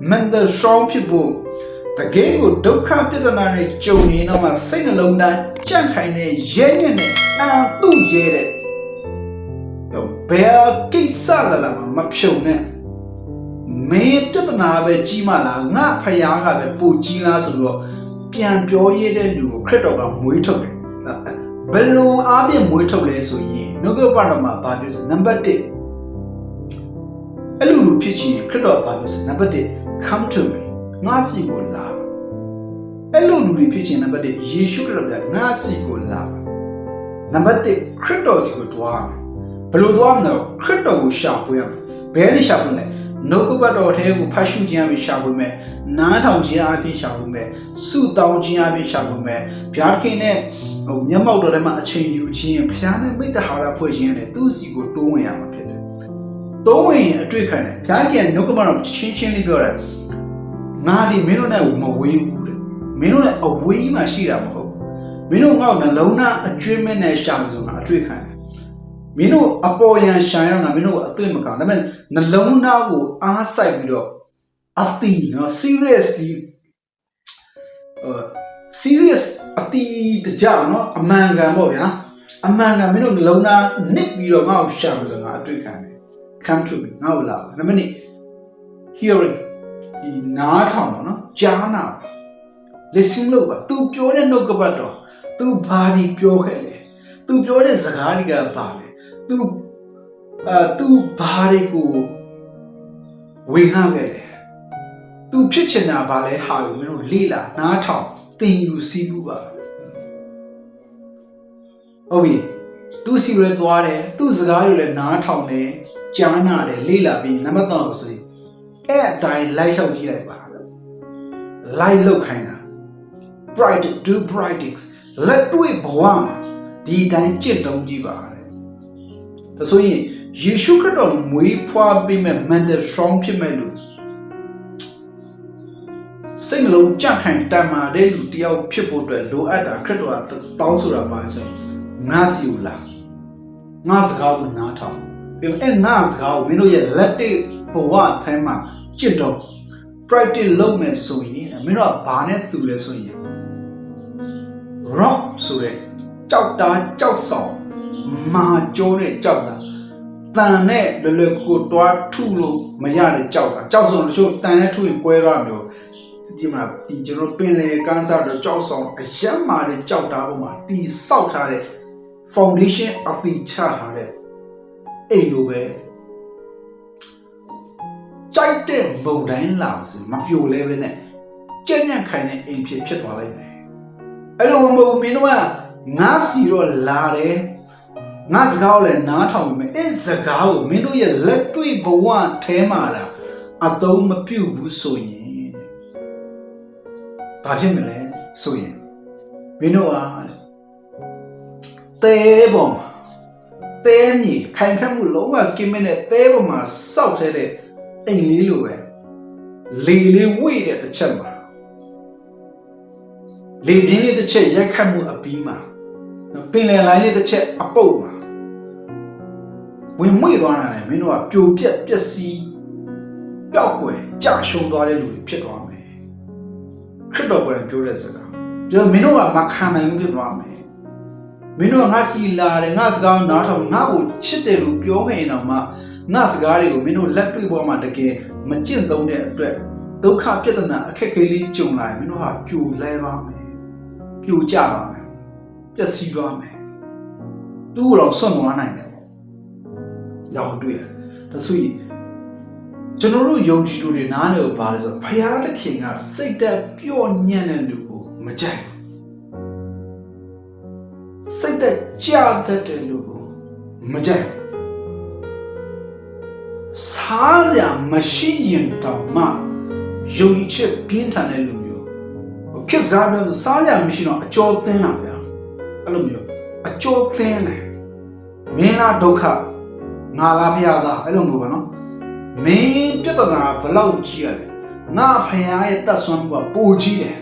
mental strong ဖြစ်ဖို့တကယ်ကိုဒုက္ခပြဿနာတွေကြုံနေတော့မှစိတ်နှလုံးသားကြန့်ခိုင်တဲ့ရဲညံ့တဲ့အန်တုရဲတဲ့ဘယ်ကိစ္စလာလာမဖြုံနဲ့မင်းပြဿနာပဲကြီးမလားငါဖယားကပဲပူကြီးလားဆိုတော့ပြန်ပြောရတဲ့လူကိုခရစ်တော်ကမွေးထုတ်တယ်ဘယ်လိုအားဖြင့်မွေးထုတ်လဲဆိုရင်နှုတ်ကပတ်တော်မှာဘာပြောဆိုနံပါတ်1အဲ့လိုလူဖြစ်ချင်ခရစ်တော်ဘာပြောဆိုနံပါတ်1 come to me ငါစီကိုလာအဲ့လိုလူတွေဖြစ်ချင်နံပါတ်1ယေရှုခရစ်တော်ကငါစီကိုလာနံပါတ်1ခရစ်တော်စီကိုတွားဘယ်လိုတွားမလဲခရစ်တော်ကိုရှာဖွေရမယ်ဘယ်နဲ့ရှာဖွေလဲနှုတ်ကပတ်တော်ထဲကိုဖတ်ရှုခြင်းအပြင်ရှာဖွေမယ်နားထောင်ခြင်းအပြင်ရှာဖွေမယ်ဆုတောင်းခြင်းအပြင်ရှာဖွေမယ်ဘုရားခင်နဲ့ဟိုမျက်မှောက်တော်ထဲမှာအချိန်ယူခြင်းဘုရားနဲ့မိတ္တဟာရဖွဲ့ခြင်းနဲ့သူ့စီကိုတိုးဝင်ရမှာ ဖြစ်တယ်တိုးဝင်ရင်အတွေ့ခံတယ်ဘုရားခင်နှုတ်ကပတ်တော်ချင်းချင်းလေးပြောတယ်ငါဒီမင်းတို့နဲ့မဝေးဘူးတဲ့မင်းတို့နဲ့အဝေးမှရှိတာမဟုတ်ဘူးမင်းတို့ငါ့ကိုနှလုံးသားအကျွေးမဲ့နဲ့ရှာလို့ဆိုငါအတွေ့ခံတယ်မင်းတို့အပေါ်ယံရှာရငါမင်းတို့ကိုအသွေးမကောင်းဒါပေမဲ့နှလုံးသားကိုအားစိုက်ပြီးတော့အတီးနော် seriously ဟို serious အတီးတကြနော်အမှန်ကန်ပေါ့ဗျာအမှန်ကန်မင်းတို့နှလုံးသားနစ်ပြီးတော့ငါ့ကိုရှာလို့ဆိုငါအတွေ့ခံတယ် come to me ငါ့ကိုလာပါနံပါတ်1 hearing ဒီနားထောင်ပါနော်ကြားနာပါ listen လုပ်ပါ तू ပြောတဲ့နှုတ်ကပတ်တော် तू ဘာဒီပြောခဲ့လဲ तू ပြောတဲ့စကားတွေကဘာလဲ तू အာ तू ဘာတွေကိုဝေငှခဲ့လဲ तू ဖြစ်ချင်တာဘာလဲဟာကိုမင်းတို့လေ့လာနားထောင်သင်ယူစီးပူပါဟုတ်ပြီ तू စီရဲသွားတယ် तू စကားတွေလည်းနားထောင်တယ် ကြားနာတယ်လေ့လာပြီးနံပါတ်3ဆိုရင်အဲ့အတိုင်းလိုက်လျှောက်ကြည့်လိုက်ပါ light လောက်ခိုင်းတာ bright do brightings လက်တွေ့ဘဝမှာဒီတိုင်းကြင့်တုံးကြည့်ပါတဲ့ဒါဆိုရင်ယေရှုခရစ်တော်မွေးဖွားပေးမဲ့ mental strong ဖြစ်မဲ့လူစိတ်နှလုံးကြခိုင်တန်မာတဲ့လူတယောက်ဖြစ်ဖို့အတွက်လိုအပ်တာခရစ်တော်ကတောင်းဆိုတာပါဆိုရင်ငါစီကိုလာငါစကားကိုနားထောင် ပြီးတော့အဲ့ငါစကားကိုမင်းတို့ရဲ့လက်တွေ့ဘဝအတိုင်းမှာကြင့်တော့ practice လုပ်မယ်ဆိုရင်မင်းတို့ကဘာနဲ့တူလဲဆိုရင် rock ဆိုတဲ့ကြောက်တာကြောက်ဆောင်မာကျိုးတဲ့ကြောက်တာတန်နဲ့လွယ်လွယ်ကူကူတွားထုလို့မရတဲ့ကြောက်တာကြောက်ဆောင်တချို့တန်နဲ့ထုရင်ကွဲသွားမျိုးဒီမှာဒီကျွန်တော်ပင်လေကန်းစားတော့ကြောက်ဆောင်အယက်မာတဲ့ကြောက်တာပေါ်မှာတီဆောက်ထားတဲ့ foundation of the ချထားတဲ့ အိမ်လိုပဲကြိုက်တဲ့မုံတိုင်းလာဆိုမပြိုလဲပဲနဲ့ကြက်ညက်ခိုင်တဲ့အိမ်ဖြစ်ဖြစ်သွားလိုက်မယ်အဲ့လိုမဟုတ်ဘူးမင်းတို့ကငါစီတော့လာတယ်ငါစကားကိုလည်းနားထောင်ပြီမယ်အဲ့စကားကိုမင်းတို့ရဲ့လက်တွေ့ဘဝထဲမှာလာအသုံးမပြုဘူးဆိုရင်တဲ့ဘာဖြစ်မလဲဆိုရင်မင်းတို့ကတဲပေါ်မှာ တဲမြေခိုင်ခန့်မှုလုံးဝကင်းမတဲ့တဲပေါ်မှာစောက်ထဲတဲ့အိမ်လေးလိုပဲလေလေးဝိတဲ့တစ်ချက်မှာလေပြင်းလေးတစ်ချက်ရိုက်ခတ်မှုအပြီးမှာပင်လယ်လိုင်းလေးတစ်ချက်အပုတ်မှာဝင်မွေသွားတာလေမင်းတို့ကပြိုပြက်ပျက်စီးပျောက်ကွယ်ကြာရှုံးသွားတဲ့လူတွေဖြစ်သွားမယ်ခရစ်တော်ကလည်းပြောတဲ့စကားပြောမင်းတို့ကမခံနိုင်ဘူးဖြစ်သွားမယ် မင်းတို့ကငါစီလာတယ်ငါစကားနားထောင်ငါ့ကိုချစ်တယ်လို့ပြောခဲ့ရင်တော့မှငါစကားတွေကိုမင်းတို့လက်တွေ့ပေါ်မှာတကယ်မကျင့်သုံးတဲ့အတွက်ဒုက္ခပြဿနာအခက်အခဲလေးကြုံလာရင်မင်းတို့ဟာပြိုလဲသွားမယ်ပြိုကျပါမယ်ပျက်စီးသွားမယ်သူ့ကိုတော့ဆွန့်သွားနိုင်တယ်ရောက်တွေ့ရဒါဆိုရင်ကျွန်တော်တို့ယုံကြည်သူတွေနားနေကိုပါလဲဆိုတော့ဘုရားသခင်ကစိတ်သက်ပျော့ညံ့တဲ့လူကိုမကြိုက်ဘူးစိတ် သက်ကြာတတ်တဲ့လူကိုမကြိုက်ဘူးစားရမရှိရင်တော့မှယုံကြည်ချက်ပြင်းထန်တဲ့လူမျိုးခစ်စကားပြောလို့စားရမရှိတော့အကျော်သင်းတာဗျာအဲ့လိုမျိုးအကျော်သင်းတယ်မင်းလားဒုက္ခငါလားဖရာသားအဲ့လိုမျိုးပါနော်မင်းပြဿနာဘယ်လောက်ကြီးရလဲငါဖရာရဲ့တတ်ဆွမ်းမှုကပိုကြီးတယ်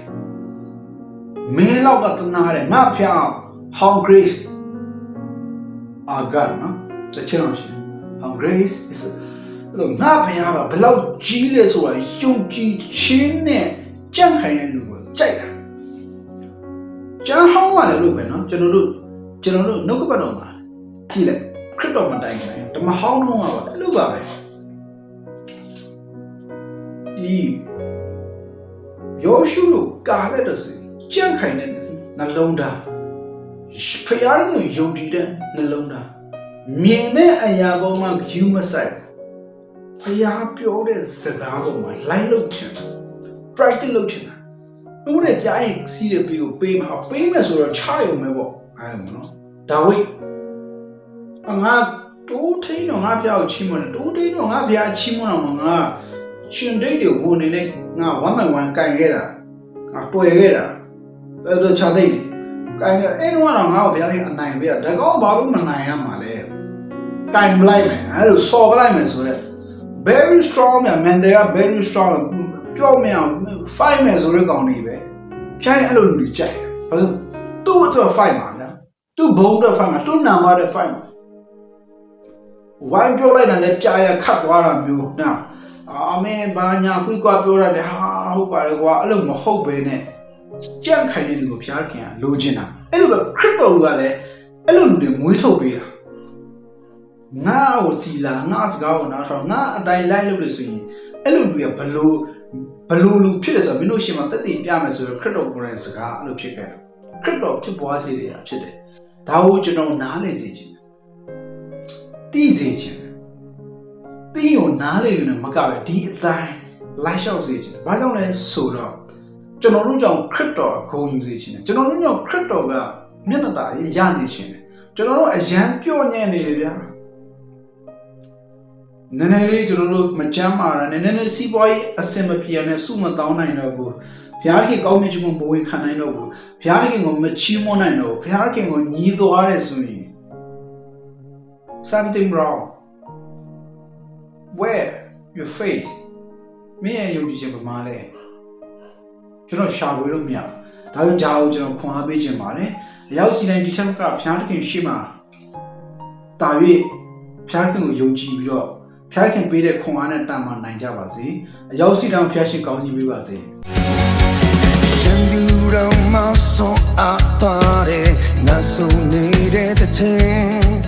မင်းလောက်ကတနာတယ်ငါဖရာ How grace our God နော်တချင်အောင်ရှင် How grace is လို့ငါဘုရားကဘလောက်ကြီးလဲဆိုတာယုံကြည်ခြင်းနဲ့ကြံ့ခိုင်တဲ့လူကိုကြိုက်တာကျမ်းဟောင်းရတယ်လို့ပဲနော်ကျွန်တော်တို့ကျွန်တော်တို့နှုတ်ကပတ်တော်မှာကြည့်လိုက်ခရစ်တော်မတိုင်ခင်ဓမ္မဟောင်းတော်မှာပါလို့ပါပဲဒီယောရှုတို့ကားလက်တဆင်ကြံ့ခိုင်တဲ့နှလုံးသား ဖျားကိုယုံကြည်တဲ့နှလုံးသားမြင်တဲ့အရာပေါ်မှာယူမဆိုင်ဖျားပြောတဲ့စကားပေါ်မှာလိုက်လုပ်ချင် practice လုပ်ချင်တာတို့နဲ့ပြားရင်စီးတဲ့ပေးကိုပေးမှာပေးမယ်ဆိုတော့ချရုံပဲပေါ့အဲ့ဒါမို့နော်ဒါဝိတ်အငါတိုးထိန်တော့ငါဖျားကိုချီးမွမ်းတယ်တိုးထိန်တော့ငါဖျားချီးမွမ်းတော့ငါရှင်ဒိတ်တွေဘုံနေနဲ့ငါ1 by 1ကင်ခဲ့တာငါတွေ့ခဲ့တာအဲ့တော့ချသိတယ် ကင်ခဲ့အဲ့တော့ငါ့ကိုဘုရားကအနိုင်ပေးတာဒါကောဘာလို့မနိုင်ရမှာလဲကင်မလိုက်မယ်အဲ့လိုစော်ပလိုက်မယ်ဆိုတော့ very strong မြန် man they are very strong ပြောမရအောင် fight မယ်ဆိုတဲ့ကောင်တွေပဲဖြိုင်းအဲ့လိုလူတွေကြိုက်တယ်ဘာလို့သူ့အတွက် fight မှာဗျာသူ့ဘုံအတွက် fight မှာသူ့နာမအတွက် fight မှာဝိုင်းပြောလိုက်တာလည်းပြာရခတ်သွားတာမျိုးနော်အာမင်းဘာညာခွေးကွာပြောရတယ်ဟာဟုတ်ပါတယ်ကွာအဲ့လိုမဟုတ်ပဲနဲ့ ကြန့်ခိုင်တဲ့လူကိုဖျားခင်ကလိုချင်တာအဲ့လိုပဲခရစ်တော်ကလည်းအဲ့လိုလူတွေမွေးထုတ်ပေးတာငါ့ကိုစီလာငါ့စကားကိုနားထောင်ငါအတိုင်းလိုက်လို့လို့ဆိုရင်အဲ့လိုလူတွေကဘလို့ဘလို့လူဖြစ်တယ်ဆိုတော့မင်းတို့ရှင်မှာတက်တည်ပြမယ်ဆိုတော့ခရစ်တော်ကိုယ်တိုင်စကားအဲ့လိုဖြစ်ခဲ့တာခရစ်တော်ဖြစ်ပွားစေတယ်ဖြစ်တယ်ဒါကိုကျွန်တော်နားလည်စေချင်တယ်သိစေချင်တယ်ပြီးကိုနားလည်နေမကပဲဒီအတိုင်းလိုက်လျှောက်စေချင်တယ်ဘာကြောင့်လဲဆိုတော့ ကျွန်တော်တို့ကြောင့်ခရစ်တော်ဂုဏ်ယူစေချင်တယ်ကျွန်တော်တို့ကြောင့်ခရစ်တော်ကမျက်နှာတာရစေချင်တယ်ကျွန်တော်တို့အယံပြော့ညံ့နေတယ်ဗျာနည်းနည်းလေးကျွန်တော်တို့မကြမ်းမာတာနည်းနည်းလေးစီးပွားရေးအဆင်မပြေနဲ့စုမတောင်းနိုင်တော့ဘူးဘုရားခင်ကောင်းမြတ်ခြင်းကိုမဝင်ခံနိုင်တော့ဘူးဘုရားခင်ကိုမချီးမွမ်းနိုင်တော့ဘူးဘုရားခင်ကိုညီးသွားတယ်ဆိုရင် something wrong where your face မင်းရဲ့ယုံကြည်ခြင်းပမာလဲ ကျွန်တော်ရှာဖွေလို့မရဘူးဒါကြောင့်ဂျာကိုကျွန်တော်ခွန်အားပေးခြင်းပါတယ်အရောက်စီတိုင်းဒီထက်ကဘုရားခင်ရှေ့မှာတာ၍ဘုရားခင်ကိုယုံကြည်ပြီးတော့ဘုရားခင်ပေးတဲ့ခွန်အားနဲ့တာမန်နိုင်ကြပါစေအရောက်စီတိုင်းဘုရားရှင်ကောင်းကြီးပေးပါစေရှင်သူတော်မဆောအပ်ပါတယ်ငါဆုံးနေတဲ့တဲ့ချင်း